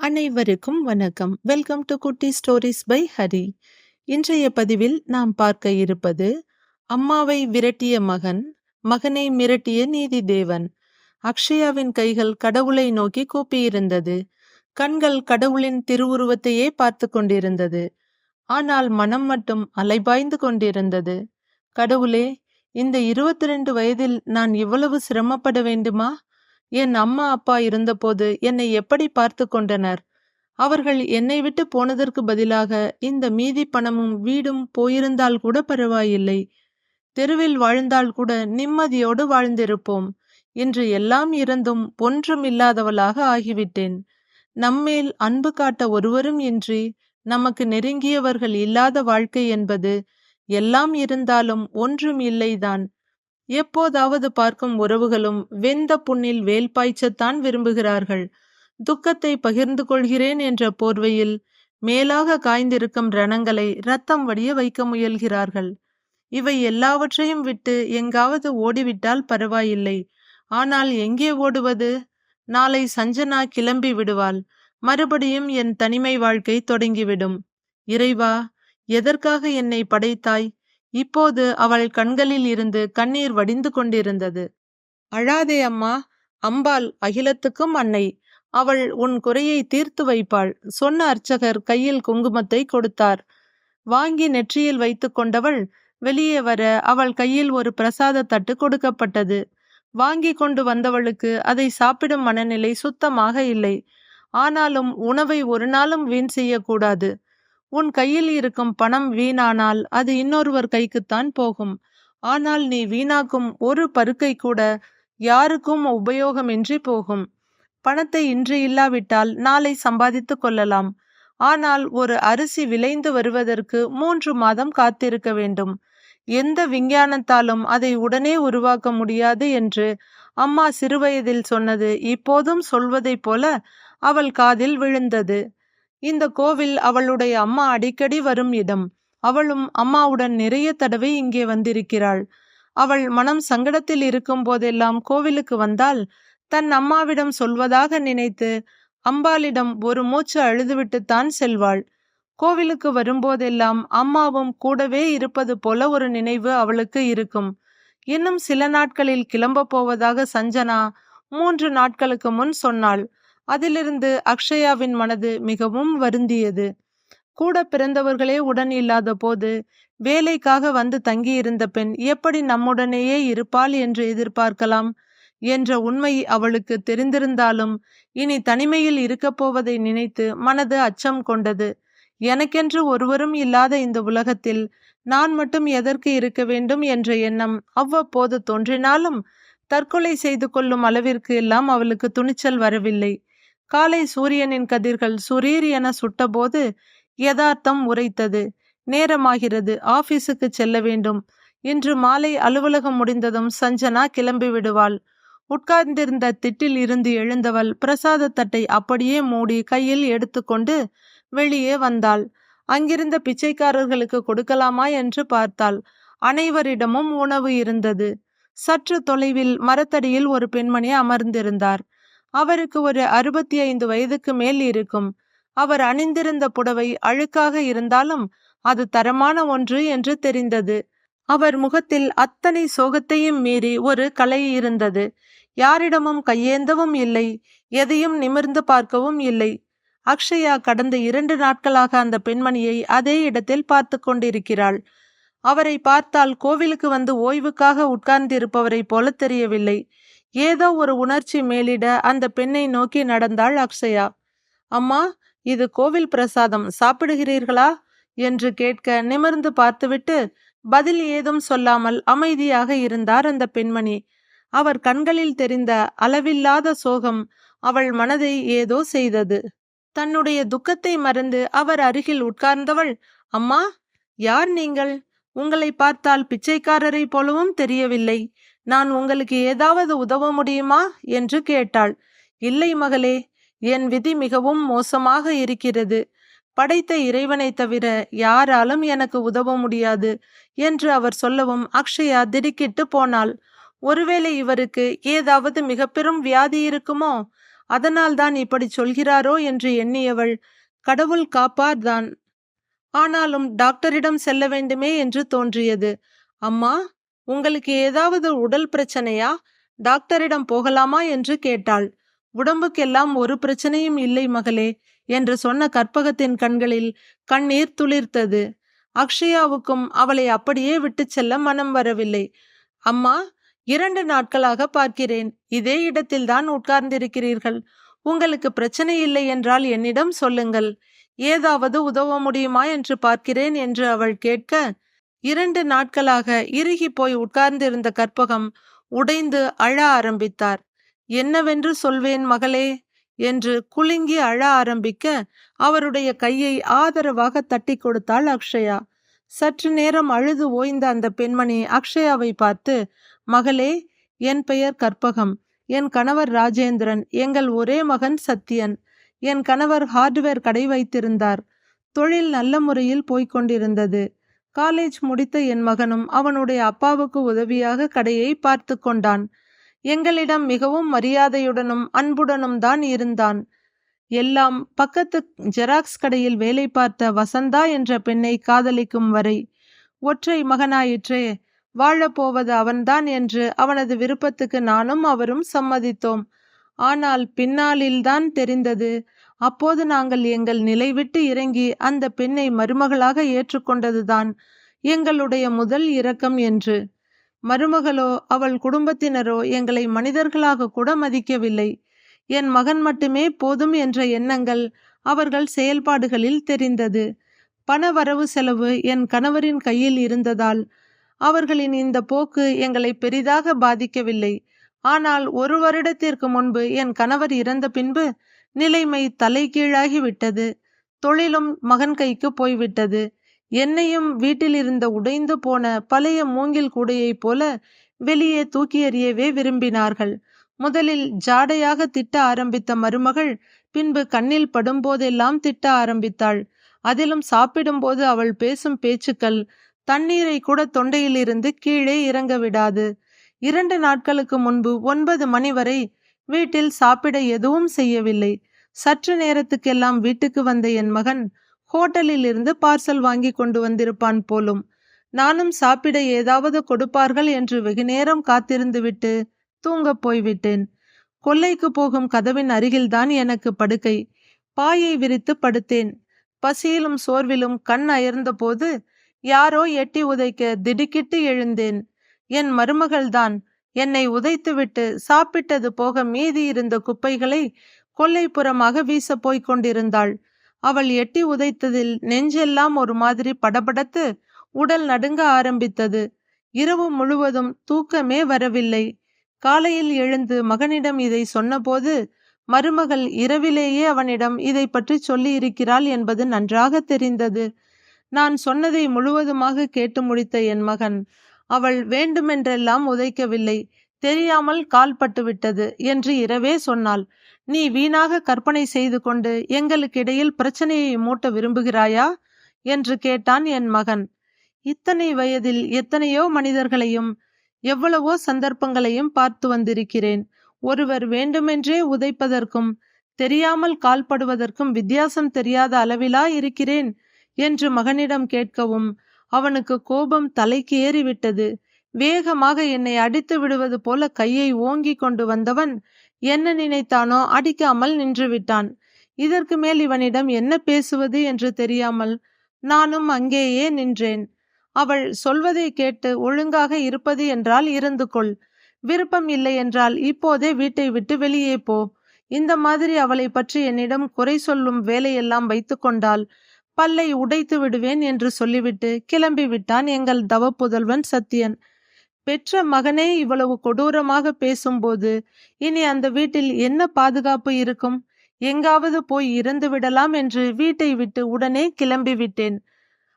அனைவருக்கும் வணக்கம். Welcome to Kutti stories by Hari இன்றைய பதிவில் நாம் பார்க்க இருப்பது அம்மாவை விரட்டிய மகன் மகனை மிரட்டிய நீதி தேவன் அக்ஷயாவின் கைகள் கடவுளை நோக்கி கூப்பியிருந்தது. கண்கள் கடவுளின் திருவுருவத்தையே பார்த்து கொண்டிருந்தது. ஆனால் மனம் மட்டும் அலைபாய்ந்து கொண்டிருந்தது. கடவுளே இந்த இருபத்தி ரெண்டு வயதில் நான் இவ்வளவு சிரமப்பட வேண்டுமா? என் அம்மா அப்பா இருந்தபோது என்னை எப்படி பார்த்து கொண்டனர்? அவர்கள் என்னை விட்டு போனதற்கு பதிலாக இந்த மீதி பணமும் வீடும் போயிருந்தால் கூட பரவாயில்லை. தெருவில் வாழ்ந்தால் கூட நிம்மதியோடு வாழ்ந்திருப்போம் இன்று எல்லாம் இருந்தும் ஒன்றும் இல்லாதவளாக ஆகிவிட்டேன். நம்மேல் அன்பு காட்ட ஒருவரும் இன்றி நமக்கு நெருங்கியவர்கள் இல்லாத வாழ்க்கை என்பது எல்லாம் இருந்தாலும் ஒன்றும் இல்லைதான். எப்போதாவது பார்க்கும் உறவுகளும் வெந்த புண்ணில் வேல் பாய்ச்சத்தான் விரும்புகிறார்கள். துக்கத்தை பகிர்ந்து கொள்கிறேன் என்ற போர்வையில் மேலாக காய்ந்திருக்கும் ரணங்களை ரத்தம் வடிய வைக்க முயல்கிறார்கள். இவை எல்லாவற்றையும் விட்டு எங்காவது ஓடிவிட்டால் பரவாயில்லை. ஆனால் எங்கே ஓடுவது? நாளை சஞ்சனா கிளம்பி விடுவாள். மறுபடியும் என் தனிமை வாழ்க்கை தொடங்கிவிடும். இறைவா எதற்காக என்னை படைத்தாய்? இப்போது அவள் கண்களில் இருந்து கண்ணீர் வடிந்து கொண்டிருந்தது. அழாதே அம்மா அம்பாள் அகிலத்துக்கும் அன்னை அவள் உன் குறையை தீர்த்து வைப்பாள் சொன்ன அர்ச்சகர் கையில் குங்குமத்தை கொடுத்தார். வாங்கி நெற்றியில் வைத்து கொண்டவள் வெளியே வர அவள் கையில் ஒரு பிரசாத தட்டு கொடுக்கப்பட்டது. வாங்கி கொண்டு வந்தவளுக்கு அதை சாப்பிடும் மனநிலை சுத்தமாக இல்லை. ஆனாலும் உணவை ஒரு நாளும் வீண் செய்யக்கூடாது உன் கையில் இருக்கும் பணம் வீணானால் அது இன்னொருவர் கைக்குத்தான் போகும். ஆனால் நீ வீணாக்கும் ஒரு பருக்கை கூட யாருக்கும் உபயோகமின்றி போகும். பணத்தை இன்று இல்லாவிட்டால் நாளை சம்பாதித்து கொள்ளலாம். ஆனால் ஒரு அரிசி விளைந்து வருவதற்கு மூன்று மாதம் காத்திருக்க வேண்டும். எந்த விஞ்ஞானத்தாலும் அதை உடனே உருவாக்க முடியாது என்று அம்மா சிறுவயதில் சொன்னது இப்போதும் சொல்வதைப் போல அவள் காதில் விழுந்தது. இந்த கோவில் அவளுடைய அம்மா அடிக்கடி வரும் இடம். அவளும் அம்மாவுடன் நிறைய தடவை இங்கே வந்திருக்கிறாள். அவள் மனம் சங்கடத்தில் இருக்கும் போதெல்லாம் கோவிலுக்கு வந்தால் தன் அம்மாவிடம் சொல்வதாக நினைத்து அம்பாளிடம் ஒரு மூச்சு அழுதுவிட்டுத்தான் செல்வாள். கோவிலுக்கு வரும்போதெல்லாம் அம்மாவும் கூடவே இருப்பது போல ஒரு நினைவு அவளுக்கு இருக்கும். இன்னும் சில நாட்களில் கிளம்ப போவதாக சஞ்சனா மூன்று நாட்களுக்கு முன் சொன்னாள். அதிலிருந்து அக்ஷயாவின் மனது மிகவும் வருந்தியது. கூட பிறந்தவர்களே உடன் இல்லாத போது வேலைக்காக வந்து தங்கியிருந்த பெண் எப்படி நம்முடனேயே இருப்பாள் என்று எதிர்பார்க்கலாம் என்ற உண்மை அவளுக்கு தெரிந்திருந்தாலும் இனி தனிமையில் இருக்கப் போவதை நினைத்து மனது அச்சம் கொண்டது. எனக்கென்று ஒருவரும் இல்லாத இந்த உலகத்தில் நான் மட்டும் எதற்கு இருக்க வேண்டும் என்ற எண்ணம் அவ்வப்போது தோன்றினாலும் தற்கொலை செய்து கொள்ளும் அளவிற்கு எல்லாம் அவளுக்கு துணிச்சல் வரவில்லை. காலை சூரியனின் கதிர்கள் சுரீர் என சுட்டபோது யதார்த்தம் உரைத்தது. நேரமாகிறது ஆபீஸுக்கு செல்ல வேண்டும். இன்று மாலை அலுவலகம் முடிந்ததும் சஞ்சனா கிளம்பி விடுவாள். உட்கார்ந்திருந்த திட்டில் இருந்து எழுந்தவள் பிரசாத தட்டை அப்படியே மூடி கையில் எடுத்துக்கொண்டு வெளியே வந்தாள். அங்கிருந்த பிச்சைக்காரர்களுக்கு கொடுக்கலாமா என்று பார்த்தாள். அனைவரிடமும் உணவு இருந்தது. சற்று தொலைவில் மரத்தடியில் ஒரு பெண்மணி அமர்ந்திருந்தார். அவருக்கு ஒரு அறுபத்தி ஐந்து வயதுக்கு மேல் இருக்கும். அவர் அணிந்திருந்த புடவை அழுக்காக இருந்தாலும் அது தரமான ஒன்று என்று தெரிந்தது. அவர் முகத்தில் அத்தனை சோகத்தையும் மீறி ஒரு கலை இருந்தது. யாரிடமும் கையேந்தவும் இல்லை. எதையும் நிமிர்ந்து பார்க்கவும் இல்லை. அக்ஷயா கடந்த இரண்டு நாட்களாக அந்த பெண்மணியை அதே இடத்தில் பார்த்து கொண்டிருக்கிறாள். அவரை பார்த்தால் கோவிலுக்கு வந்து ஓய்வுக்காக உட்கார்ந்திருப்பவரை போல தெரியவில்லை. ஏதோ ஒரு உணர்ச்சி மேலிட அந்த பெண்ணை நோக்கி நடந்தாள் அக்ஷயா. அம்மா இது கோவில் பிரசாதம். சாப்பிடுகிறீர்களா? என்று கேட்க நிமிர்ந்து பார்த்துவிட்டு பதில் ஏதும் சொல்லாமல் அமைதியாக இருந்தார் அந்த பெண்மணி. அவர் கண்களில் தெரிந்த அளவில்லாத சோகம் அவள் மனதை ஏதோ செய்தது. தன்னுடைய துக்கத்தை மறந்து அவர் அருகில் உட்கார்ந்தவள் அம்மா யார் நீங்கள்? உங்களை பார்த்தால் பிச்சைக்காரரை போலவும் தெரியவில்லை. நான் உங்களுக்கு ஏதாவது உதவ முடியுமா? என்று கேட்டாள். இல்லை மகளே என் விதி மிகவும் மோசமாக இருக்கிறது. படைத்த இறைவனை தவிர யாராலும் எனக்கு உதவ முடியாது என்று அவர் சொல்லவும் அக்ஷயா திடுக்கிட்டு போனாள். ஒருவேளை இவருக்கு ஏதாவது மிக பெரும் வியாதி இருக்குமோ? அதனால்தான் இப்படி சொல்கிறாரோ என்று எண்ணியவள் கடவுள் காப்பார்தான் ஆனாலும் டாக்டரிடம் செல்ல வேண்டுமே என்று தோன்றியது. அம்மா உங்களுக்கு ஏதாவது உடல் பிரச்சனையா? டாக்டரிடம் போகலாமா? என்று கேட்டாள். உடம்புக்கெல்லாம் ஒரு பிரச்சனையும் இல்லை மகளே என்று சொன்ன கற்பகத்தின் கண்களில் கண்ணீர் துளிர்த்தது. அக்ஷயாவுக்கும் அவளை அப்படியே விட்டு செல்ல மனம் வரவில்லை. அம்மா இரண்டு நாட்களாக பார்க்கிறேன். இதே இடத்தில்தான் உட்கார்ந்திருக்கிறீர்கள். உங்களுக்கு பிரச்சனை இல்லை என்றால் என்னிடம் சொல்லுங்கள். ஏதாவது உதவ முடியுமா? என்று பார்க்கிறேன் என்று அவள் கேட்க இரண்டு நாட்களாக இறுகி போய் உட்கார்ந்திருந்த கற்பகம் உடைந்து அழ ஆரம்பித்தார். என்னவென்று சொல்வேன் மகளே? என்று குலுங்கி அழ ஆரம்பிக்க அவருடைய கையை ஆதரவாக தட்டி கொடுத்தாள் அக்ஷயா. சற்று நேரம் அழுது ஓய்ந்த அந்த பெண்மணி அக்ஷயாவை பார்த்து மகளே என் பெயர் கற்பகம். என் கணவர் ராஜேந்திரன். எங்கள் ஒரே மகன் சத்யன். என் கணவர் ஹார்ட்வேர் கடை வைத்திருந்தார். தொழில் நல்ல முறையில் போய்க் கொண்டிருந்தது. காலேஜ் முடித்த என் மகனும் அவனுடைய அப்பாவுக்கு உதவியாக கடையை பார்த்து கொண்டான். எங்களிடம் மிகவும் மரியாதையுடனும் அன்புடனும் தான் இருந்தான். எல்லாம் பக்கத்து ஜெராக்ஸ் கடையில் வேலை பார்த்த வசந்தா என்ற பெண்ணை காதலிக்கும் வரை ஒற்றை மகனாயிற்றே வாழப்போவது அவன்தான் என்று அவனது விருப்பத்துக்கு நானும் அவரும் சம்மதித்தோம். ஆனால் பின்னாளில்தான் தெரிந்தது அப்போது நாங்கள் எங்கள் நிலை விட்டு இறங்கி அந்த பெண்ணை மருமகளாக ஏற்றுக்கொண்டதுதான் எங்களுடைய முதல் இரக்கம் என்று. மருமகளோ அவள் குடும்பத்தினரோ எங்களை மனிதர்களாக கூட மதிக்கவில்லை. என் மகன் மட்டுமே போதும் என்ற எண்ணங்கள் அவர்கள் செயல்பாடுகளில் தெரிந்தது. பண வரவு செலவு என் கணவரின் கையில் இருந்ததால் அவர்களின் இந்த போக்கு எங்களை பெரிதாக பாதிக்கவில்லை. ஆனால் ஒரு வருடத்திற்கு முன்பு என் கணவர் இறந்த பின்பு நிலைமை தலைகீழாகி விட்டது. தொழிலும் மகன் கைக்கு போய்விட்டது என்னையும் வீட்டில் இருந்த உடைந்து போன பழைய மூங்கில் கூடையைப் போல வெளியே தூக்கி எறியவே விரும்பினார்கள். முதலில் ஜாடையாக திட்ட ஆரம்பித்த மருமகள் பின்பு கண்ணில் படும்போதெல்லாம் திட்ட ஆரம்பித்தாள். அதிலும் சாப்பிடும்போது அவள் பேசும் பேச்சுக்கள் தண்ணீரை கூட தொண்டையிலிருந்து கீழே இறங்க விடாது. இரண்டு நாட்களுக்கு முன்பு ஒன்பது மணி வரை வீட்டில் சாப்பிட எதுவும் செய்யவில்லை. சற்று நேரத்துக்கெல்லாம் வீட்டுக்கு வந்த என் மகன் ஹோட்டலில் இருந்து பார்சல் வாங்கி கொண்டு வந்திருப்பான் போலும். நானும் சாப்பிட ஏதாவது கொடுப்பார்கள் என்று வெகு நேரம் காத்திருந்து விட்டு தூங்கப் போய்விட்டேன். கொல்லைக்கு போகும் கதவின் அருகில்தான் எனக்கு படுக்கை. பாயை விரித்து படுத்தேன். பசியிலும் சோர்விலும் கண் அயர்ந்த போது யாரோ எட்டி உதைக்க திடுக்கிட்டு எழுந்தேன். என் மருமகள்தான் என்னை உதைத்துவிட்டு சாப்பிட்டது போக மீதி இருந்த குப்பைகளை கொல்லைப்புறமாக வீச போய்க் கொண்டிருந்தாள். அவள் எட்டி உதைத்ததில் நெஞ்செல்லாம் ஒரு மாதிரி படபடத்து உடல் நடுங்க ஆரம்பித்தது. இரவு முழுவதும் தூக்கமே வரவில்லை. காலையில் எழுந்து மகனிடம் இதை சொன்னபோது மருமகள் இரவிலேயே அவனிடம் இதை பற்றி சொல்லி இருக்கிறாள் என்பது நன்றாக தெரிந்தது. நான் சொன்னதை முழுவதுமாக கேட்டு முடித்த என் மகன். அவள் வேண்டுமென்றெல்லாம் உதைக்கவில்லை. தெரியாமல் கால்பட்டு விட்டது என்று இரவே சொன்னாள். நீ வீணாக கற்பனை செய்து கொண்டு எங்களுக்கிடையில் பிரச்சனையை மூட்ட விரும்புகிறாயா? என்று கேட்டான் என் மகன். இத்தனை வயதில் எத்தனையோ மனிதர்களையும் எவ்வளவோ சந்தர்ப்பங்களையும் பார்த்து வந்திருக்கிறேன். ஒருவர் வேண்டுமென்றே உதைப்பதற்கும் தெரியாமல் கால்படுவதற்கும் வித்தியாசம் தெரியாத அளவிலா இருக்கிறேன் என்று மகனிடம் கேட்கவும் அவனுக்கு கோபம் தலைக்கு ஏறிவிட்டது வேகமாக என்னை அடித்து விடுவது போல கையை ஓங்கி கொண்டு வந்தவன் என்ன நினைத்தானோ அடிக்காமல் நின்று விட்டான் இதற்கு மேல் இவனிடம் என்ன பேசுவது என்று தெரியாமல் நானும் அங்கேயே நின்றேன். அவள் சொல்வதை கேட்டு ஒழுங்காக இருப்பது என்றால் இருந்து கொள். விருப்பம் இல்லை என்றால் இப்போதே வீட்டை விட்டு வெளியே போ. இந்த மாதிரி அவளை பற்றி என்னிடம் குறை சொல்லும் வேலையெல்லாம் வைத்து கொண்டால் பல்லை உடைத்து விடுவேன் என்று சொல்லிவிட்டு கிளம்பி விட்டான் எங்கள் தவ புதல்வன் சத்தியன் பெற்ற மகனே இவ்வளவு கொடூரமாக பேசும்போது இனி அந்த வீட்டில் என்ன பாதுகாப்பு இருக்கும்? எங்காவது போய் இறந்து விடலாம் என்று வீட்டை விட்டு உடனே கிளம்பி விட்டேன்.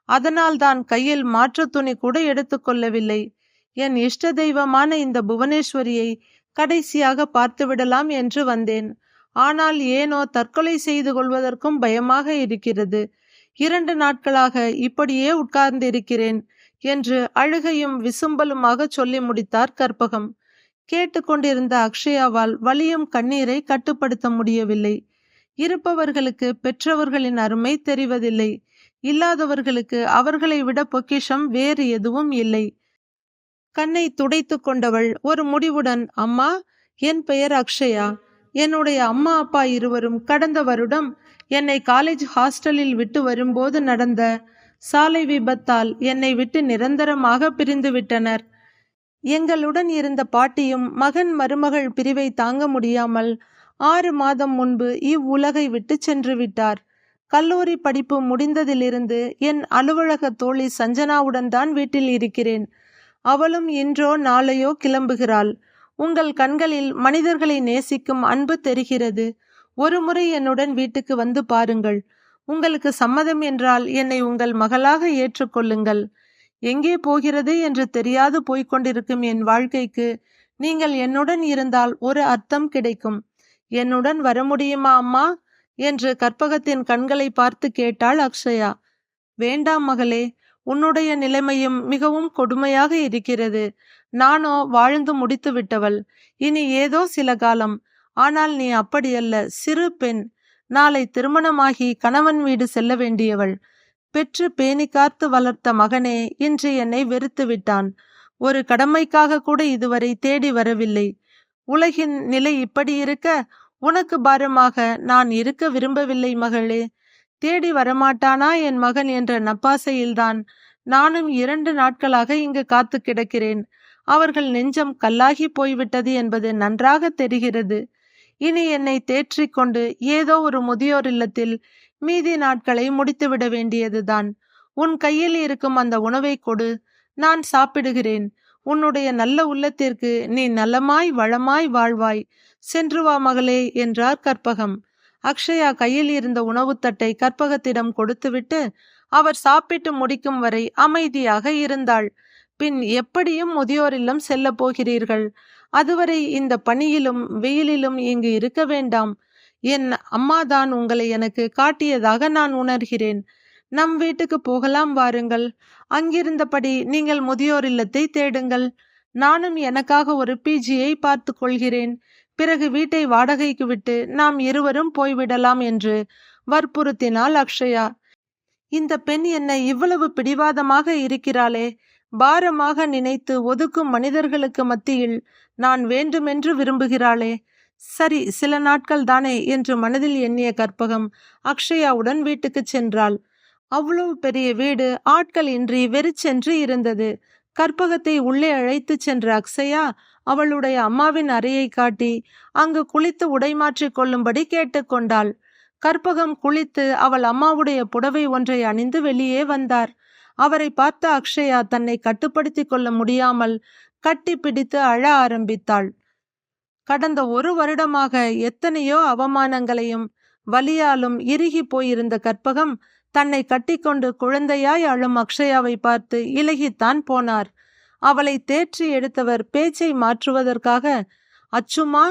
அதனால் தான் கையில் மாற்று துணி கூட எடுத்துக்கொள்ளவில்லை என் இஷ்ட தெய்வமான இந்த புவனேஸ்வரியை கடைசியாக பார்த்து விடலாம் என்று வந்தேன். ஆனால் ஏனோ தற்கொலை செய்து கொள்வதற்கும் பயமாக இருக்கிறது. இரண்டு நாட்களாக இப்படியே உட்கார்ந்திருக்கிறேன் என்று அழுகையும் விசும்பலுமாக சொல்லி முடித்தார் கற்பகம். கேட்டுக்கொண்டிருந்த அக்ஷயாவால் வலியும் கண்ணீரை கட்டுப்படுத்த முடியவில்லை. இருப்பவர்களுக்கு பெற்றவர்களின் அருமை தெரிவதில்லை. இல்லாதவர்களுக்கு அவர்களை விட பொக்கிஷம் வேறு எதுவும் இல்லை. கண்ணை துடைத்து கொண்டவள் ஒரு முடிவுடன் அம்மா என் பெயர் அக்ஷயா. என்னுடைய அம்மா அப்பா இருவரும் கடந்த வருடம் என்னை காலேஜ் ஹாஸ்டலில் விட்டு வரும்போது நடந்த சாலை விபத்தால் என்னை விட்டு நிரந்தரமாக பிரிந்து விட்டனர். எங்களுடன் இருந்த பாட்டியும் மகன் மருமகள் பிரிவை தாங்க முடியாமல் ஆறு மாதம் முன்பு இவ்வுலகை விட்டு சென்று விட்டார். கல்லூரி படிப்பு முடிந்ததிலிருந்து என் அலுவலக தோழி சஞ்சனாவுடன் தான் வீட்டில் இருக்கிறேன். அவளும் இன்றோ நாளையோ கிளம்புகிறாள். உங்கள் கண்களில் மனிதர்களை நேசிக்கும் அன்பு தெரிகிறது. ஒரு முறை என்னுடன் வீட்டுக்கு வந்து பாருங்கள். உங்களுக்கு சம்மதம் என்றால் என்னை உங்கள் மகளாக ஏற்றுக்கொள்ளுங்கள். எங்கே போகிறது என்று தெரியாது போய்க்கொண்டிருக்கும் என் வாழ்க்கைக்கு நீங்கள் என்னுடன் இருந்தால் ஒரு அர்த்தம் கிடைக்கும். என்னுடன் வர முடியுமா அம்மா? என்று கற்பகத்தின் கண்களை பார்த்து கேட்டாள் அக்ஷயா. வேண்டாம் மகளே உன்னுடைய நிலைமையும் மிகவும் கொடுமையாக இருக்கிறது. நானோ வாழ்ந்து முடித்து விட்டவள் இனி ஏதோ சில காலம். ஆனால் நீ அப்படியல்ல சிறு பெண். நாளை திருமணமாகி கணவன் வீடு செல்ல வேண்டியவள். பெற்று பேணி காத்து வளர்த்த மகனே இன்று என்னை வெறுத்து விட்டான். ஒரு கடமைக்காக கூட இதுவரை தேடி வரவில்லை. உலகின் நிலை இப்படி இருக்க உனக்கு பாரமாக நான் இருக்க விரும்பவில்லை மகளே. தேடி வரமாட்டானா என் மகன் என்ற நப்பாசையில்தான். நானும் இரண்டு நாட்களாக இங்கு காத்து கிடக்கிறேன். அவர்கள் நெஞ்சம் கல்லாகி போய்விட்டது என்பது நன்றாக தெரிகிறது. இனி என்னை தேற்றிக் கொண்டு ஏதோ ஒரு முதியோர் இல்லத்தில் மீதி நாட்களை முடித்துவிட வேண்டியதுதான். உன் கையில் இருக்கும் அந்த உணவை கொடு. நான் சாப்பிடுகிறேன். உன்னுடைய நல்ல உள்ளத்திற்கு நீ நலமாய் வளமாய் வாழ்வாய். சென்று வா மகளே என்றார் கற்பகம். அக்ஷயா கையில் இருந்த உணவுத்தட்டை கற்பகத்திடம் கொடுத்துவிட்டு அவர் சாப்பிட்டு முடிக்கும் வரை அமைதியாக இருந்தாள். பின் எப்படியும் முதியோர் இல்லம் செல்ல போகிறீர்கள்? அதுவரை இந்த பனியிலும் வெயிலிலும் இங்கு இருக்க வேண்டாம். என் அம்மாதான் உங்களை எனக்கு காட்டியதாக நான் உணர்கிறேன். நம் வீட்டுக்கு போகலாம் வாருங்கள். அங்கிருந்தபடி நீங்கள் முதியோர் இல்லத்தை தேடுங்கள். நானும் எனக்காக ஒரு பிஜியை பார்த்து கொள்கிறேன். பிறகு வீட்டை வாடகைக்கு விட்டு நாம் இருவரும் போய்விடலாம் என்று வற்புறுத்தினாள் அக்ஷயா. இந்த பெண் என்னை இவ்வளவு பிடிவாதமாக இருக்கிறாளே. பாரமாக நினைத்து ஒதுக்கும் மனிதர்களுக்கு மத்தியில் நான் வேண்டுமென்று விரும்புகிறாளே. சரி சில நாட்கள் தானே என்று மனதில் எண்ணிய கற்பகம் அக்ஷயாவுடன் வீட்டுக்கு சென்றாள். அவ்வளவு பெரிய வீடு ஆட்கள் இன்றி வெறிச்சென்று இருந்தது. கற்பகத்தை உள்ளே அழைத்துச் சென்ற அக்ஷயா அவளுடைய அம்மாவின் அறையை காட்டி அங்கு குளித்து உடை மாற்றிக் கொள்ளும்படி கேட்டுக்கொண்டாள் கற்பகம் குளித்து அவள் அம்மாவுடைய புடவை ஒன்றை அணிந்து வெளியே வந்தார். அவரை பார்த்த அக்ஷயா தன்னை கட்டுப்படுத்திக் கொள்ள முடியாமல் கட்டி பிடித்து அழ ஆரம்பித்தாள். கடந்த ஒரு வருடமாக எத்தனையோ அவமானங்களையும் வலியாலும் இறுகி போயிருந்த கற்பகம் தன்னை கட்டிக்கொண்டு குழந்தையாய் அழும் அக்ஷயாவை பார்த்து இலகித்தான் போனார். அவளை தேற்றி எடுத்தவர் பேச்சை மாற்றுவதற்காக அச்சுமா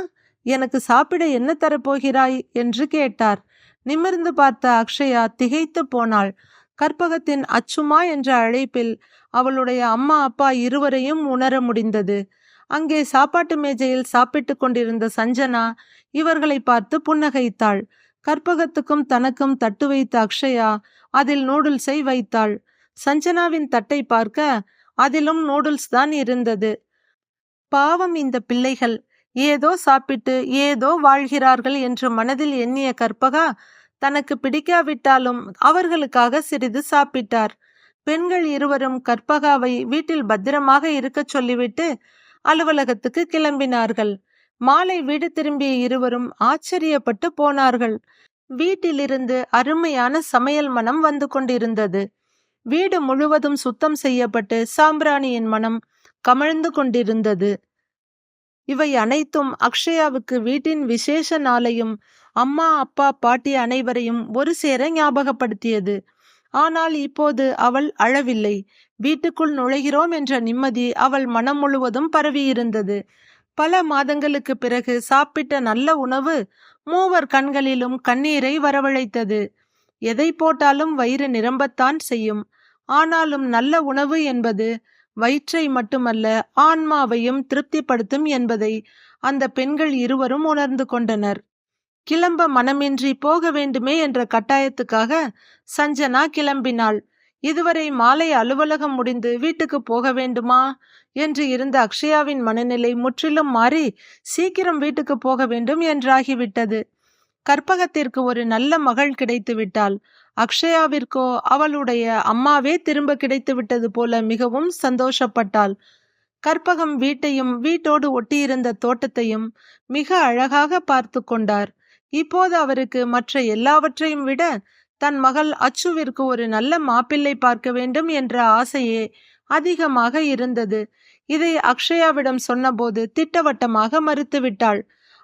எனக்கு சாப்பிட என்ன தரப்போகிறாய்? என்று கேட்டார். நிமிர்ந்து பார்த்த அக்ஷயா திகைத்து போனாள். கற்பகத்தின் அச்சுமா என்ற அழைப்பில் அவளுடைய அம்மா அப்பா இருவரையும் உணர முடிந்தது. அங்கே சாப்பாட்டு மேஜையில் சாப்பிட்டு கொண்டிருந்த சஞ்சனா இவர்களை பார்த்து புன்னகைத்தாள். கற்பகத்துக்கும் தனக்கும் தட்டு வைத்த அக்ஷயா அதில் நூடுல்ஸை வைத்தாள். சஞ்சனாவின் தட்டை பார்க்க அதிலும் நூடுல்ஸ் தான் இருந்தது. பாவம் இந்த பிள்ளைகள். ஏதோ சாப்பிட்டு ஏதோ வாழ்கிறார்கள் என்று மனதில் எண்ணிய கற்பகா தனக்கு பிடிக்காவிட்டாலும் அவர்களுக்காக சிறிது சாப்பிட்டார். பெண்கள் இருவரும் கற்பகாவை வீட்டில் பத்திரமாக இருக்கச் சொல்லிவிட்டு அலுவலகத்துக்கு கிளம்பினார்கள். மாலை வீடு திரும்பிய இருவரும் ஆச்சரியப்பட்டு போனார்கள். வீட்டிலிருந்து அருமையான சமையல் மனம் வந்து கொண்டிருந்தது. வீடு முழுவதும் சுத்தம் செய்யப்பட்டு சாம்பிராணியின் மனம் கமழ்ந்து கொண்டிருந்தது. இவை அனைத்தும் அக்ஷயாவுக்கு வீட்டின் விசேஷ நாளையும் அம்மா அப்பா பாட்டி அனைவரையும் ஒரு சேர ஞாபகப்படுத்தியது. ஆனால் இப்போது அவள் அழவில்லை. வீட்டுக்குள் நுழைகிறோம் என்ற நிம்மதி அவள் மனம் முழுவதும் பரவியிருந்தது. பல மாதங்களுக்கு பிறகு சாப்பிட்ட நல்ல உணவு மூவர் கண்களிலும் கண்ணீரை வரவழைத்தது. எதை போட்டாலும் வயிறு நிரம்பத்தான் செய்யும். ஆனாலும் நல்ல உணவு என்பது வயிற்றை மட்டுமல்ல ஆன்மாவையும் திருப்திப்படுத்தும் என்பதை அந்த பெண்கள் இருவரும் உணர்ந்து கொண்டனர். கிளம்ப மனமின்றி போக வேண்டுமே என்ற கட்டாயத்துக்காக சஞ்சனா கிளம்பினாள். இதுவரை மாலை அலுவலகம் முடிந்து வீட்டுக்கு போக வேண்டுமா? என்று இருந்த அக்ஷயாவின் மனநிலை முற்றிலும் மாறி சீக்கிரம் வீட்டுக்கு போக வேண்டும் என்றாகிவிட்டது. கற்பகத்திற்கு ஒரு நல்ல மகள் கிடைத்து விட்டாள் அக்ஷயாவிற்கோ அவளுடைய அம்மாவே திரும்ப கிடைத்து விட்டது போல மிகவும் சந்தோஷப்பட்டாள். கற்பகம் வீட்டையும் வீட்டோடு ஒட்டியிருந்த தோட்டத்தையும் மிக அழகாக பார்த்து கொண்டார். இப்போது அவருக்கு மற்ற எல்லாவற்றையும் விட தன் மகள் அச்சுவிற்கு ஒரு நல்ல மாப்பிள்ளை பார்க்க வேண்டும் என்ற ஆசையே அதிகமாக இருந்தது. இதை அக்ஷயாவிடம் சொன்னபோது திட்டவட்டமாக மறுத்துவிட்டாள்.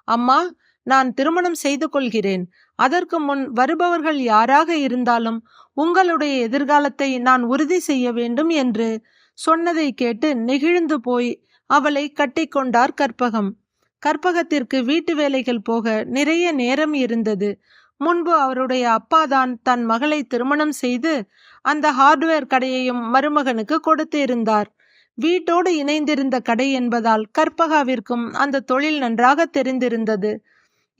அம்மா நான் திருமணம் செய்து கொள்கிறேன். அதற்கு முன் வருபவர்கள் யாராக இருந்தாலும் உங்களுடைய எதிர்காலத்தை நான் உறுதி செய்ய வேண்டும் என்று சொன்னதை கேட்டு நெகிழ்ந்து போய் அவளை கட்டிக்கொண்டார் கற்பகம். கற்பகத்திற்கு வீட்டு வேலைகள் போக நிறைய நேரம் இருந்தது. முன்பு அவருடைய அப்பாதான் தன் மகளை திருமணம் செய்து அந்த ஹார்ட்வேர் கடையையும் மருமகனுக்கு கொடுத்து இருந்தார். வீட்டோடு இணைந்திருந்த கடை என்பதால் கற்பகாவிற்கும் அந்த தொழில் நன்றாக தெரிந்திருந்தது.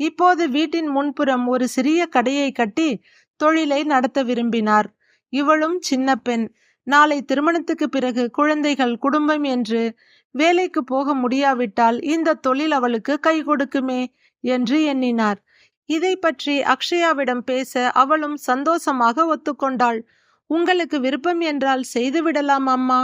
இப்போது வீட்டின் முன்புறம் ஒரு சிறிய கடையை கட்டி தொழிலை நடத்த விரும்பினார். இவளும் சின்ன பெண். நாளை திருமணத்துக்கு பிறகு குழந்தைகள் குடும்பம் என்று வேலைக்கு போக முடியாவிட்டால் இந்த தொழில் அவளுக்கு கை கொடுக்குமே என்று எண்ணினார். இதை பற்றி அக்ஷயாவிடம் பேச அவளும் சந்தோஷமாக ஒத்துக்கொண்டாள். உங்களுக்கு விருப்பம் என்றால் செய்துவிடலாம் அம்மா.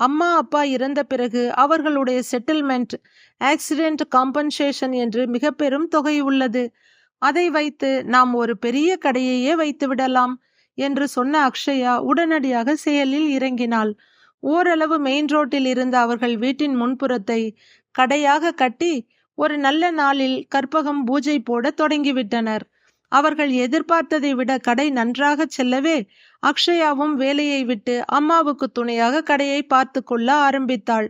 அம்மா அப்பா இறந்த பிறகு அவர்களுடைய செட்டில்மெண்ட் ஆக்சிடென்ட் காம்பன்சேஷன் என்று மிக பெரும் தொகை உள்ளது. அதை வைத்து நாம் ஒரு பெரிய கடையையே வைத்து விடலாம் என்று சொன்ன அக்ஷயா உடனடியாக செயலில் இறங்கினாள். ஓரளவு மெயின் ரோட்டில் இருந்த அவர்கள் வீட்டின் முன்புறத்தை கடையாக கட்டி ஒரு நல்ல நாளில் கற்பகம் பூஜை போட தொடங்கிவிட்டனர். அவர்கள் எதிர்பார்த்ததை விட கடை நன்றாக செல்லவே அக்ஷயாவும் வேலையை விட்டு அம்மாவுக்கு துணையாக கடையை பார்த்து கொள்ள ஆரம்பித்தாள்.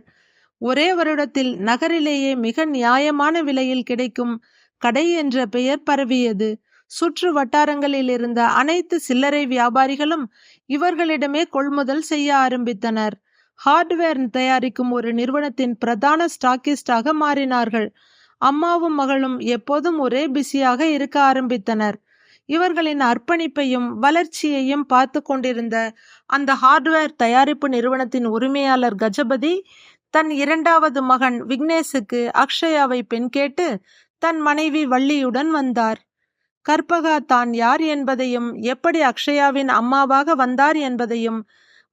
ஒரே வருடத்தில் நகரிலேயே மிக நியாயமான விலையில் கிடைக்கும் கடை என்ற பெயர் பரவியது. சுற்று வட்டாரங்களில் இருந்த அனைத்து சில்லறை வியாபாரிகளும் இவர்களிடமே கொள்முதல் செய்ய ஆரம்பித்தனர். ஹார்ட்வேர் தயாரிக்கும் ஒரு நிறுவனத்தின் பிரதான ஸ்டாக்கிஸ்டாக மாறினார்கள். அம்மாவும் மகளும் எப்போதும் ஒரே பிஸியாக இருக்க ஆரம்பித்தனர். இவர்களின் அர்ப்பணிப்பையும் வளர்ச்சியையும் பார்த்து கொண்டிருந்த அந்த ஹார்ட்வேர் தயாரிப்பு நிறுவனத்தின் உரிமையாளர் கஜபதி தன் இரண்டாவது மகன் விக்னேஷுக்கு அக்ஷயாவை பெண் கேட்டு தன் மனைவி வள்ளியுடன் வந்தார். கற்பகா தான் யார் என்பதையும் எப்படி அக்ஷயாவின் அம்மாவாக வந்தார் என்பதையும்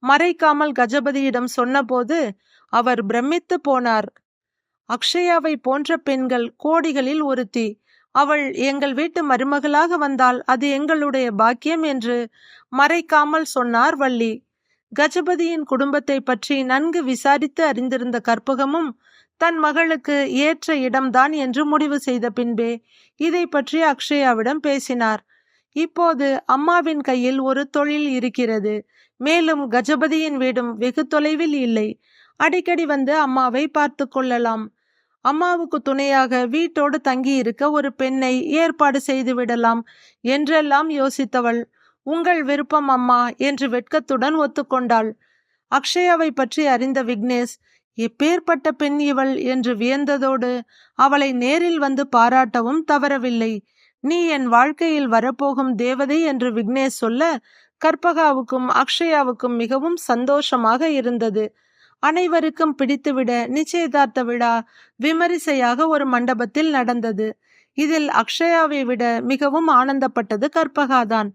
மறைக்காமல் கஜபதியிடம் சொன்னபோது அவர் பிரமித்து போனார். அக்ஷயாவை போன்ற பெண்கள் கோடிகளில் ஒருத்தி. அவள் எங்கள் வீட்டு மருமகளாக வந்தால் அது எங்களுடைய பாக்கியம் என்று மறைக்காமல் சொன்னார் வள்ளி. கஜபதியின் குடும்பத்தை பற்றி நன்கு விசாரித்து அறிந்திருந்த கற்பகமும் தன் மகளுக்கு ஏற்ற இடம்தான் என்று முடிவு செய்த பின்பே இதை பற்றி அக்ஷயாவிடம் பேசினார். இப்போது அம்மாவின் கையில் ஒரு தொழில் இருக்கிறது. மேலும் கஜபதியின் வீடும் வெகு தொலைவில் இல்லை. அடிக்கடி வந்து அம்மாவை பார்த்து கொள்ளலாம். அம்மாவுக்கு துணையாக வீட்டோடு தங்கி இருக்க ஒரு பெண்ணை ஏற்பாடு செய்து விடலாம் என்றெல்லாம் யோசித்தவள். உங்கள் விருப்பம் அம்மா என்று வெட்கத்துடன் ஒத்துக்கொண்டாள். அக்ஷயாவை பற்றி அறிந்த விக்னேஷ் எப்பேற்பட்ட பெண் இவள் என்று வியந்ததோடு அவளை நேரில் வந்து பாராட்டவும் தவறவில்லை. நீ என் வாழ்க்கையில் வரப்போகும் தேவதை என்று விக்னேஷ் சொல்ல கற்பகாவுக்கும் அக்ஷயாவுக்கும் மிகவும் சந்தோஷமாக இருந்தது. அனைவருக்கும் பிடித்துவிட நிச்சயதார்த்த விழா விமரிசையாக ஒரு மண்டபத்தில் நடந்தது. இதில் அக்ஷயாவை விட மிகவும் ஆனந்தப்பட்டது கற்பகாதான்.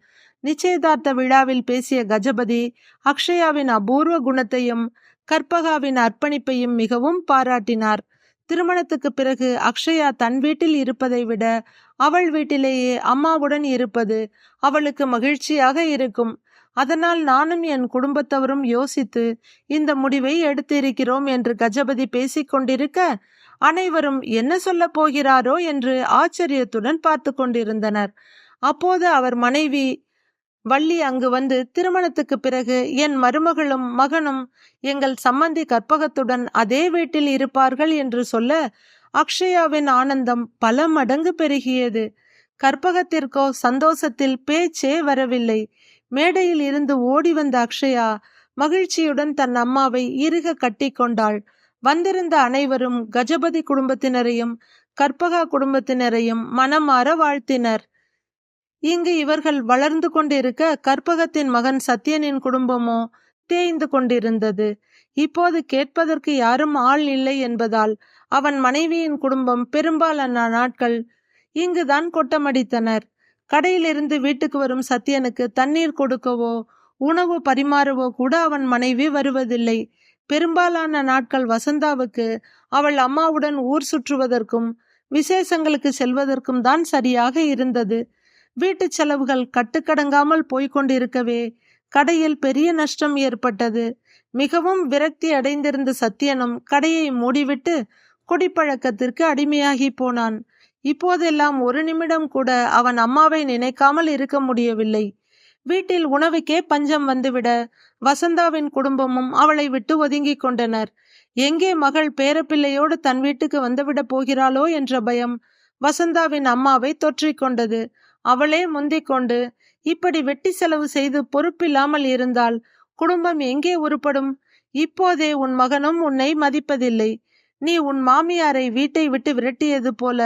நிச்சயதார்த்த விழாவில் பேசிய கஜபதி அக்ஷயாவின் அபூர்வ குணத்தையும் கற்பகாவின் அர்ப்பணிப்பையும் மிகவும் பாராட்டினார். திருமணத்துக்கு பிறகு அக்ஷயா தன் வீட்டில் இருப்பதை விட அவள் வீட்டிலேயே அம்மாவுடன் இருப்பது அவளுக்கு மகிழ்ச்சியாக இருக்கும். அதனால் நானும் என் குடும்பத்தவரும் யோசித்து இந்த முடிவை எடுத்திருக்கிறோம் என்று கஜபதி பேசிக்கொண்டிருக்க அனைவரும் என்ன சொல்ல போகிறாரோ என்று ஆச்சரியத்துடன் பார்த்து கொண்டிருந்தனர். அப்போது அவர் மனைவி வள்ளி அங்கு வந்து திருமணத்துக்கு பிறகு என் மருமகளும் மகனும் எங்கள் சம்மந்தி கற்பகத்துடன் அதே வீட்டில் இருப்பார்கள் என்று சொல்ல அக்ஷயாவின் ஆனந்தம் பல மடங்கு பெருகியது. கற்பகத்திற்கோ சந்தோஷத்தில் பேச்சே வரவில்லை. மேடையில் இருந்து ஓடி வந்த அக்ஷயா மகிழ்ச்சியுடன் தன் அம்மாவை இறுக கட்டிக்கொண்டாள் வந்திருந்த அனைவரும் கஜபதி குடும்பத்தினரையும் கற்பகா குடும்பத்தினரையும் மனமாற வாழ்த்தினர். இங்கு இவர்கள் வளர்ந்து கொண்டிருக்க கற்பகத்தின் மகன் சத்யனின் குடும்பமோ தேய்ந்து கொண்டிருந்தது. இப்போது கேட்பதற்கு யாரும் ஆள் இல்லை என்பதால் அவன் மனைவியின் குடும்பம் பெரும்பாலான நாட்கள் இங்குதான் கொட்டமடித்தனர். கடையிலிருந்து வீட்டுக்கு வரும் சத்யனுக்கு தண்ணீர் கொடுக்கவோ உணவு பரிமாறவோ கூட அவன் மனைவி வருவதில்லை. பெரும்பாலான நாட்கள் வசந்தாவுக்கு அவள் அம்மாவுடன் ஊர் சுற்றுவதற்கும் விசேஷங்களுக்கு செல்வதற்கும் தான் சரியாக இருந்தது. வீட்டு செலவுகள் கட்டுக்கடங்காமல் போய்கொண்டிருக்கவே கடையில் பெரிய நஷ்டம் ஏற்பட்டது. மிகவும் விரக்தி அடைந்திருந்த சத்தியனும் கடையை மூடிவிட்டு குடிப்பழக்கத்திற்கு அடிமையாகி போனான். இப்போதெல்லாம் ஒரு நிமிடம் கூட அவன் அம்மாவை நினைக்காமல் இருக்க முடியவில்லை. வீட்டில் உணவுக்கே பஞ்சம் வந்துவிட வசந்தாவின் குடும்பமும் அவளை விட்டு ஒதுங்கிக் கொண்டனர். எங்கே மகள் பேரப்பிள்ளையோடு தன் வீட்டுக்கு வந்துவிடப் போகிறாளோ என்ற பயம் வசந்தாவின் அம்மாவை தொற்றிக்கொண்டது அவளே முந்திக்கொண்டு இப்படி வெட்டி செலவு செய்து பொறுப்பில்லாமல் இருந்தால் குடும்பம் எங்கே உருப்படும்? இப்போதே உன் மகனும் உன்னை மதிப்பதில்லை. நீ உன் மாமியாரை வீட்டை விட்டு விரட்டியது போல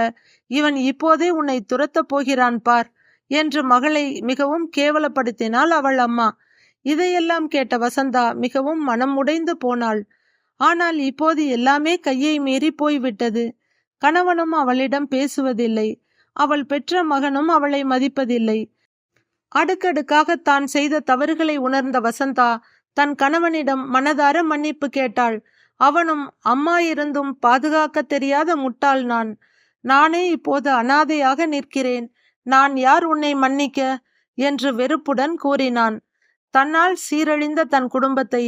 இவன் இப்போதே உன்னை துரத்தப் போகிறான் பார் என்று மகளை மிகவும் கேவலப்படுத்தினாள் அவள் அம்மா. இதையெல்லாம் கேட்ட வசந்தா மிகவும் மனம் உடைந்து போனாள். ஆனால் இப்போது எல்லாமே கையை மீறி போய்விட்டது. கணவனும் அவளிடம் பேசுவதில்லை. அவள் பெற்ற மகனும் அவளை மதிப்பதில்லை. அடுக்கடுக்காக தான் செய்த தவறுகளை உணர்ந்த வசந்தா தன் கணவனிடம் மனதார மன்னிப்பு கேட்டாள். அவனும் அம்மா இருந்தும் பாதுகாக்க தெரியாத முட்டாள் நான். நானே இப்போது அனாதையாக நிற்கிறேன். நான் யார் உன்னை மன்னிக்க? என்று வெறுப்புடன் கூறினான். தன்னால் சீரழிந்த தன் குடும்பத்தை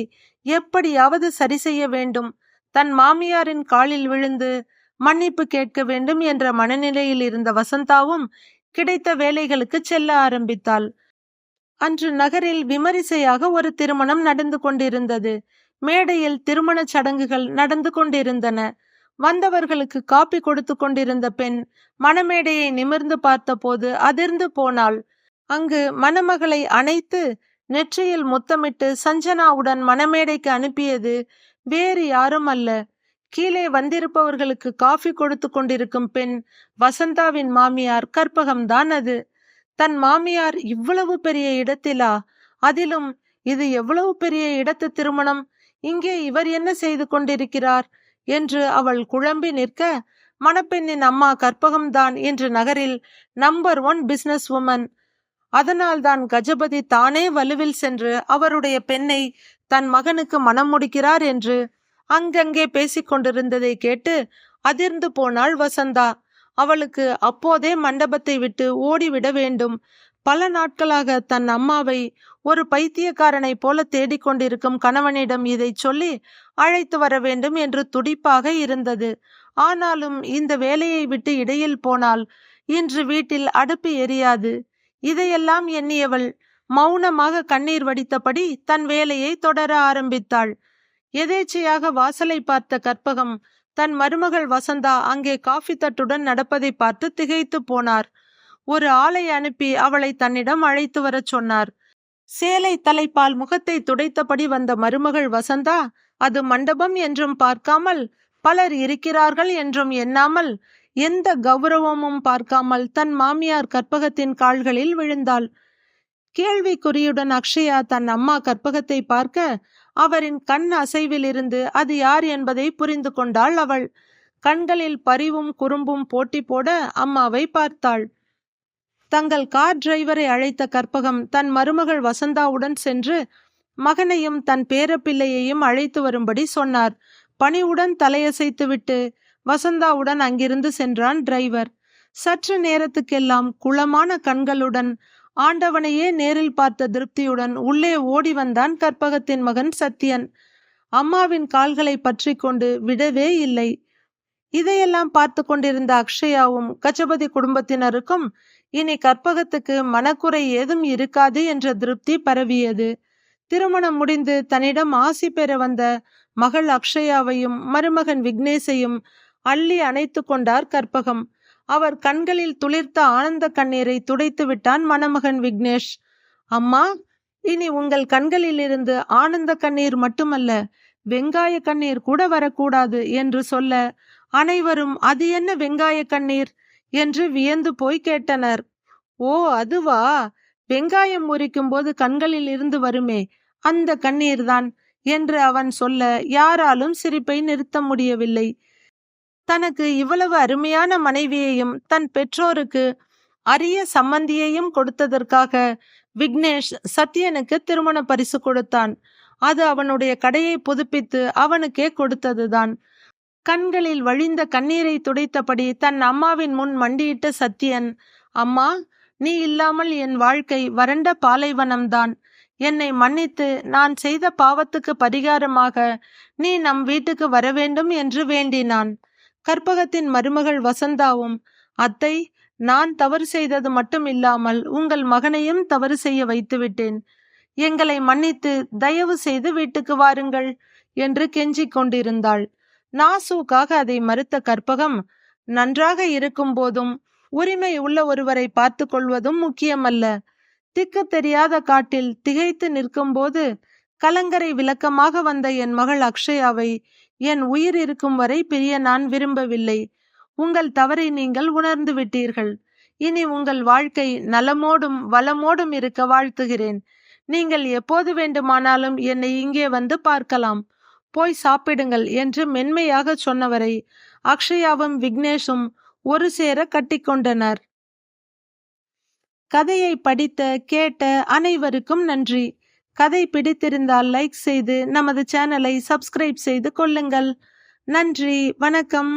எப்படியாவது சரி செய்ய வேண்டும். தன் மாமியாரின் காலில் விழுந்து மன்னிப்பு கேட்க வேண்டும் என்ற மனநிலையில் இருந்த வசந்தாவும் கிடைத்த வேலைகளுக்கு செல்ல ஆரம்பித்தாள். அன்று நகரில் விமரிசையாக ஒரு திருமணம் நடந்து கொண்டிருந்தது. மேடையில் திருமணச் சடங்குகள் நடந்து கொண்டிருந்தன. வந்தவர்களுக்கு காப்பி கொடுத்து கொண்டிருந்த பெண் மணமேடையை நிமிர்ந்து பார்த்தபோது அதிர்ந்து போனாள். அங்கு மணமகளை அணைத்து நெற்றியில் முத்தமிட்டு சஞ்சனாவுடன் மணமேடைக்கு அனுப்பியது வேறு யாரும் அல்ல. கீழே வந்திருப்பவர்களுக்கு காஃபி கொடுத்து கொண்டிருக்கும் பெண் வசந்தாவின் மாமியார் கற்பகம்தான் அது. தன் மாமியார் இவ்வளவு பெரிய இடத்திலா? அதிலும் இது எவ்வளவு பெரிய இடத்து திருமணம்? இங்கே இவர் என்ன செய்து கொண்டிருக்கிறார்? என்று அவள் குழம்பி நிற்க மணப்பெண்ணின் அம்மா கற்பகம்தான் என்று நகரில் நம்பர் ஒன் பிசினஸ் உமன் அதனால்தான் கஜபதி தானே வலுவில் சென்று அவருடைய பெண்ணை தன் மகனுக்கு மனம் முடிக்கிறார் என்று அங்கங்கே பேசிக்கொண்டிருந்ததை கேட்டு அதிர்ந்து போனாள் வசந்தா. அவளுக்கு அப்போதே மண்டபத்தை விட்டு ஓடிவிட வேண்டும். பல நாட்களாக தன் அம்மாவை ஒரு பைத்தியக்காரனை போல தேடிக்கொண்டிருக்கும் கணவனிடம் இதை சொல்லி அழைத்து வர வேண்டும் என்று துடிப்பாக இருந்தது. ஆனாலும் இந்த வேலையை விட்டு இடையில் போனால் இன்று வீட்டில் அடுப்பு எரியாது. இதையெல்லாம் எண்ணியவள் மௌனமாக கண்ணீர் வடித்தபடி தன் வேலையை தொடர ஆரம்பித்தாள். எதேச்சையாக வாசலை பார்த்த கற்பகம் தன் மருமகள் வசந்தா அங்கே காஃபி தட்டுடன் நடப்பதை பார்த்து திகைத்து போனார். ஒரு ஆளை அனுப்பி அவளை தன்னிடம் அழைத்து வரச் சொன்னார். சேலை தலைப்பால் முகத்தை துடைத்தபடி வந்த மருமகள் வசந்தா அது மண்டபம் என்றும் பார்க்காமல் பலர் இருக்கிறார்கள் என்றும் எண்ணாமல் எந்த கௌரவமும் பார்க்காமல் தன் மாமியார் கற்பகத்தின் கால்களில் விழுந்தாள். கேள்விக்குறியுடன் அக்ஷயா தன் அம்மா கற்பகத்தை பார்க்க அவரின் கண் அசைவிலிருந்து அது யார் என்பதை புரிந்து கொண்டாள் அவள். கண்களில் பரிவும் குறும்பும் போட்டி போட அம்மாவை பார்த்தாள். தங்கள் கார் டிரைவரை அழைத்த கற்பகம் தன் மருமகள் வசந்தாவுடன் சென்று மகனையும் தன் பேரப்பிள்ளையையும் அழைத்து வரும்படி சொன்னார். பணிவுடன் தலையசைத்துவிட்டு வசந்தாவுடன் அங்கிருந்து சென்றான் டிரைவர். சற்று நேரத்துக்கெல்லாம் குளமான கண்களுடன் ஆண்டவனையே நேரில் பார்த்த திருப்தியுடன் உள்ளே ஓடி வந்தான் கற்பகத்தின் மகன் சத்யன். அம்மாவின் கால்களை பற்றி கொண்டு விடவே இல்லை. இதையெல்லாம் பார்த்து கொண்டிருந்த அக்ஷயாவும் கஜபதி குடும்பத்தினருக்கும் இனி கற்பகத்துக்கு மனக்குறை ஏதும் இருக்காது என்ற திருப்தி பரவியது. திருமணம் முடிந்து தன்னிடம் ஆசி பெற வந்த மகள் அக்ஷயாவையும் மருமகன் விக்னேஷையும் அள்ளி அணைத்து கொண்டார் கற்பகம். அவர் கண்களில் துளிர்த்த ஆனந்த கண்ணீரை துடைத்து விட்டான் மணமகன் விக்னேஷ். அம்மா இனி உங்கள் கண்களிலிருந்து ஆனந்த கண்ணீர் மட்டுமல்ல வெங்காய கண்ணீர் கூட வரக்கூடாது என்று சொல்ல அனைவரும் அது என்ன வெங்காய கண்ணீர்? என்று வியந்து போய் கேட்டனர். ஓ அதுவா? வெங்காயம் முறிக்கும் போது கண்களில் இருந்து வருமே அந்த கண்ணீர்தான் என்று அவன் சொல்ல யாராலும் சிரிப்பை நிறுத்த முடியவில்லை. தனக்கு இவ்வளவு அருமையான மனைவியையும் தன் பெற்றோருக்கு அரிய சம்மந்தியையும் கொடுத்ததற்காக விக்னேஷ் சத்யனுக்கு திருமண பரிசு கொடுத்தான். அது அவனுடைய கடையை புதுப்பித்து அவனுக்கே கொடுத்ததுதான். கண்களில் வழிந்த கண்ணீரை துடைத்தபடி தன் அம்மாவின் முன் மண்டியிட்ட சத்தியன் அம்மா நீ இல்லாமல் என் வாழ்க்கை வறண்ட பாலைவனம்தான். என்னை மன்னித்து நான் செய்த பாவத்துக்கு பரிகாரமாக நீ நம் வீட்டுக்கு வரவேண்டும் என்று வேண்டினான். கற்பகத்தின் மருமகள் வசந்தாவும் அத்தை நான் தவறு செய்தது மட்டும் இல்லாமல் உங்கள் மகனையும் தவறு செய்ய வைத்துவிட்டேன். எங்களை மன்னித்து தயவு செய்து வீட்டுக்கு வாருங்கள் என்று கெஞ்சிக் கொண்டிருந்தாள். நாசூக்காக அதை மறுத்த கற்பகம் நன்றாக இருக்கும் போதும் உரிமை உள்ள ஒருவரை பார்த்து கொள்வதும் முக்கியமல்ல. திக்கு தெரியாத காட்டில் திகைத்து நிற்கும்போது கலங்கரை விளக்கமாக வந்த என் மகள் அக்ஷயாவை என் உயிர் இருக்கும் வரை பிரிய நான் விரும்பவில்லை. உங்கள் தவறை நீங்கள் உணர்ந்து விட்டீர்கள். இனி உங்கள் வாழ்க்கை நலமோடும் வளமோடும் இருக்க வாழ்த்துகிறேன். நீங்கள் எப்போது வேண்டுமானாலும் என்னை இங்கே வந்து பார்க்கலாம். போய் சாப்பிடுங்கள் என்று மென்மையாக சொன்னவரை அக்ஷயாவும் விக்னேஷும் ஒரு சேர கட்டிக்கொண்டனர். கதையை படித்த கேட்ட அனைவருக்கும் நன்றி. கதை பிடித்திருந்தால் லைக் செய்து நமது சேனலை சப்ஸ்கிரைப் செய்து கொள்ளுங்கள். நன்றி வணக்கம்.